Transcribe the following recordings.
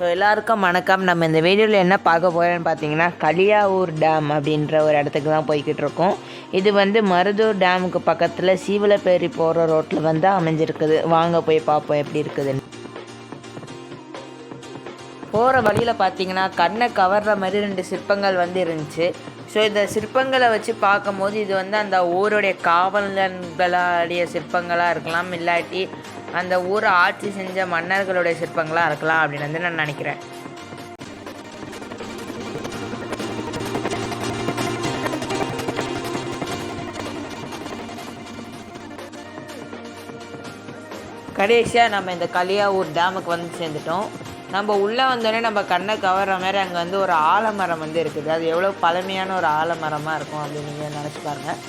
So எல்லாருக்கும் வணக்கம். நம்ம இந்த வீடியோவில் என்ன பார்க்க போகிறோம்னு பார்த்தீங்கன்னா கலியாவூர் டேம் அப்படின்ற ஒரு இடத்துக்கு தான் போய்கிட்டு இருக்கோம். இது வந்து மருதூர் டேமுக்கு பக்கத்தில் சீவலப்பேரி போகிற ரோட்டில் வந்து அமைஞ்சிருக்குது. வாங்க போய் பார்ப்போம் எப்படி இருக்குதுன்னு. போகிற வழியில் பார்த்தீங்கன்னா கண்ணை கவர்ற மாதிரி ரெண்டு சிற்பங்கள் வந்து இருந்துச்சு. ஸோ இந்த சிற்பங்களை வச்சு பார்க்கும்போது இது வந்து அந்த ஊருடைய காவலன்களுடைய சிற்பங்களாக இருக்கலாம் இல்லாட்டி அந்த ஊரை ஆட்சி செஞ்ச மன்னர்களுடைய சிற்பங்களாக இருக்கலாம் அப்படின்னு வந்து நான் நினைக்கிறேன். கடைசியாக நம்ம இந்த கலியாவூர் டேமுக்கு வந்து சேர்ந்துட்டோம். நம்ம உள்ளே வந்தோடனே நம்ம கண்ணை கவர்ற மாதிரி அங்கே வந்து ஒரு ஆலமரம் வந்து இருக்குது. அது எவ்வளோ பழமையான ஒரு ஆலமரமாக இருக்கும் அப்படின்னு நீங்கள் நினச்சி பாருங்கள்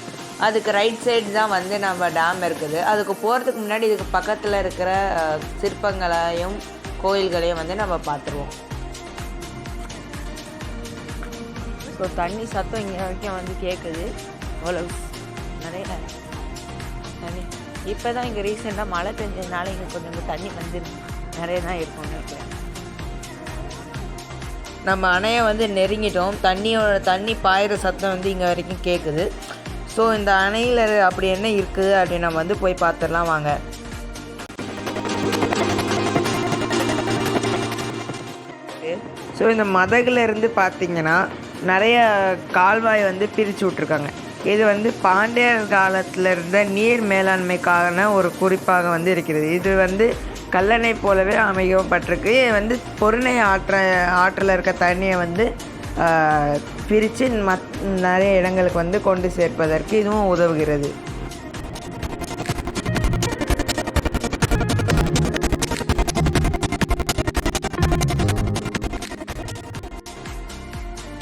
அதுக்கு ரைட் சைடு தான் வந்து நம்ம டேம் இருக்குது. அதுக்கு போகிறதுக்கு முன்னாடி இதுக்கு பக்கத்தில் இருக்கிற சிற்பங்களையும் கோயில்களையும் வந்து நம்ம பார்த்துருவோம். ஸோ தண்ணி சத்தம் இங்கே வரைக்கும் வந்து கேட்குது அவ்வளோ நிறைய தண்ணி. இப்போ தான் இங்கே ரீசெண்டாக மழை பெஞ்சதுனால இங்கே கொஞ்சம் தண்ணி வந்துருக்கு நிறைய தான் இருக்கும்னு நினைக்கிறேன். நம்ம அணையை வந்து நெருங்கிட்டோம். தண்ணியோட தண்ணி பாயிற சத்தம் வந்து இங்கே வரைக்கும் கேட்குது ஸோ இந்த அணையில் அப்படி என்ன இருக்குது அப்படின்னு நம்ம வந்து போய் பார்த்துடலாம் வாங்க. ஸோ இந்த மதகுலேருந்து பார்த்திங்கன்னா பார்த்தீங்கன்னா நிறைய கால்வாய் வந்து பிரித்து விட்ருக்காங்க இது வந்து பாண்டியர் காலத்தில் இருந்த நீர் மேலாண்மைக்கான ஒரு குறிப்பாக வந்து இருக்கிறது. இது வந்து கல்லணை போலவே அமைக்கப்பட்டிருக்கு வந்து பொருணை ஆற்ற ஆற்றில் இருக்க தண்ணியை வந்து பிரித்து மத் நிறைய இடங்களுக்கு வந்து கொண்டு சேர்ப்பதற்கு இதுவும் உதவுகிறது.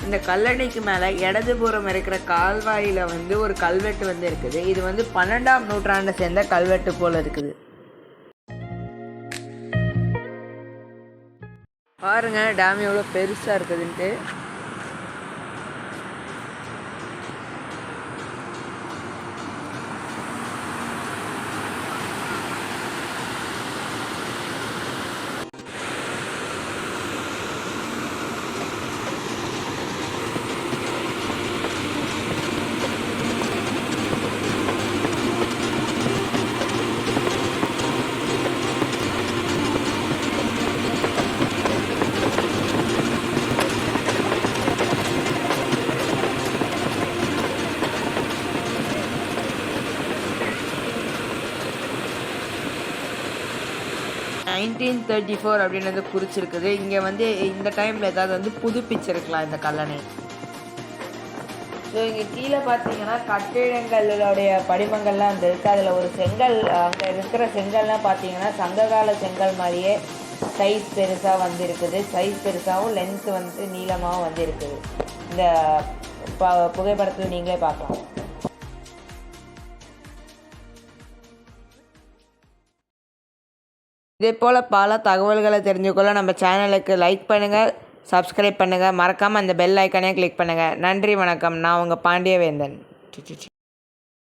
இந்த கல்லணைக்கு மேலே இடதுபுறம் இருக்கிற கால்வாயில் வந்து ஒரு கல்வெட்டு வந்து இருக்குது. இது வந்து பன்னெண்டாம் நூற்றாண்டை சேர்ந்த கல்வெட்டு போல் இருக்குது. பாருங்க டேம் எவ்வளோ பெருசாக இருக்குதுன்ட்டு. நைன்டீன் தேர்ட்டி ஃபோர் அப்படின்றது குறிச்சிருக்குது. இங்கே வந்து இந்த டைமில் ஏதாவது வந்து புதுப்பிச்சிருக்கலாம் இந்த கல்லணை. ஸோ இங்கே கீழே பார்த்தீங்கன்னா கட்டிடங்களுடைய படிமங்கள்லாம் வந்து இருக்குது அதில் ஒரு செங்கல் அங்கே இருக்கிற செங்கல்லாம் பார்த்தீங்கன்னா சங்ககால செங்கல் மாதிரியே சைஸ் பெருசாக வந்து இருக்குது சைஸ் பெருசாகவும் லென்த் வந்து நீளமாகவும் வந்து இருக்குது இந்த ப புகைப்படத்தில் நீங்களே பார்க்கலாம். இதே போல் பல தகவல்களை தெரிஞ்சுக்கொள்ள நம்ம சேனலுக்கு லைக் பண்ணுங்கள் சப்ஸ்கிரைப் பண்ணுங்கள் மறக்காமல் அந்த பெல் ஐக்கானே கிளிக் பண்ணுங்கள் நன்றி வணக்கம். நான் உங்கள் பாண்டியவேந்தன்.